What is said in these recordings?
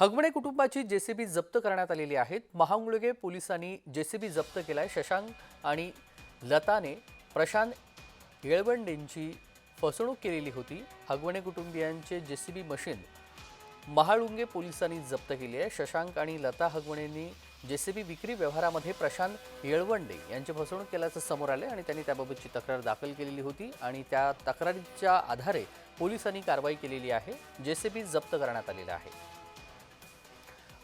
हगमणे कुटुंबाची जेसीबी जप्त करण्यात आलेली आहेत. महामुळगे पोलिसांनी जेसीबी जप्त केलाय. शशांक आणि लताने प्रशांत येळवंडेंची फसवणूक केलेली होती. हगवणे कुटुंबियांचे जेसीबी मशीन महाळुंगे पोलिसांनी जप्त केली आहे. शशांक आणि लता हगवणेंनी जेसीबी विक्री व्यवहारामध्ये प्रशांत येळवंडे यांची फसवणूक केल्याचं समोर आले आणि त्यांनी त्याबाबतची तक्रार दाखल केलेली होती आणि त्या तक्रारीच्या आधारे पोलिसांनी कारवाई केलेली आहे. जेसीबी जप्त करण्यात आलेला आहे.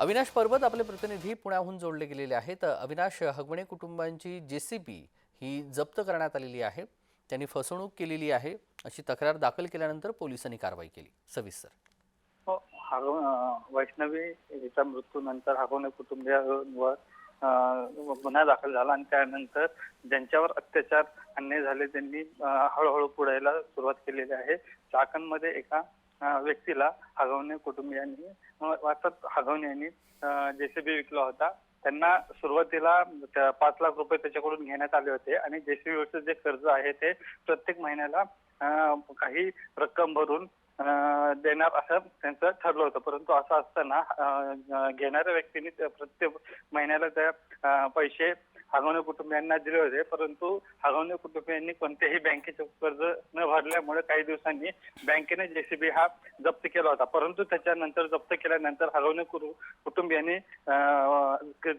अविनाश पर्वत आपले प्रतिनिधी पुण्याहून जोडले गेलेले आहेत. अविनाश हगवणे कुटुंबांची जे सी बी ही जप्त करण्यात आलेली आहे. त्यांनी फसवणूक केलेली आहे. अशी तक्रार दाखल केल्यानंतर पोलिसांनी कारवाई केली. सविस्तर. हो वैष्णवी हिच्या मृत्यूनंतर हगवणे कुटुंबियांवर गुन्हा दाखल झाला आणि त्यानंतर ज्यांच्यावर अत्याचार अन्याय झाले त्यांनी हळूहळू पुढायला सुरुवात केलेली आहे. चाकणमध्ये एका व्यक्तीला हगवणे कुटुंबियांनी अं, अर्थात हागवणे यांनी जेसीबी विकला होता. त्यांना सुरुवातीला त्या पाच लाख रुपये त्याच्याकडून घेण्यात आले होते आणि जेसीबीवरचं जे कर्ज आहे ते प्रत्येक महिन्याला काही रक्कम भरून देणार असं त्यांचं ठरलं होतं. परंतु असं असताना घेणाऱ्या व्यक्तीने त्या प्रत्येक महिन्याला त्या पैसे हागवणे कुटुंबियांना दिले होते परंतु हागवणे कुटुंबियांनी कोणत्याही बँकेचे कर्ज न भरल्यामुळे काही दिवसांनी बँकेने जेसीबी हा जप्त केला होता. परंतु त्याच्यानंतर जप्त केल्यानंतर हगवणे कुटुंबियांनी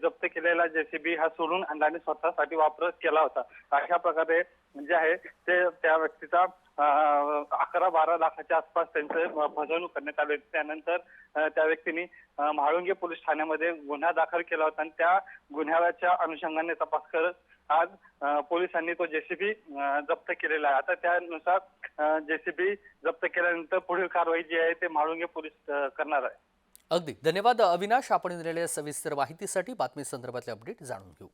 जप्त केलेला जेसीबी हा सोडून आणला आणि स्वतःसाठी वापर केला होता. अशा प्रकारे जे आहे ते त्या व्यक्तीचा अकरा बारा लाखाच्या आसपास त्यांचं फसवणूक करण्यात आली होती. त्यानंतर त्या व्यक्तीने म्हाळुंगे पोलीस ठाण्यामध्ये गुन्हा दाखल केला होता. आणि त्या गुन्ह्याच्या अनुषंगाने तपास करत आज पोलिसांनी तो जेसीबी जप्त केलेला आहे. आता त्यानुसार जेसीबी जप्त केल्यानंतर पुढील कारवाई जी आहे ते म्हाळुंगे पोलीस करणार आहे. अगदी. धन्यवाद अविनाश. आपण दिलेल्या सविस्तर माहितीसाठी बातमी संदर्भातले अपडेट जाणून घेऊ.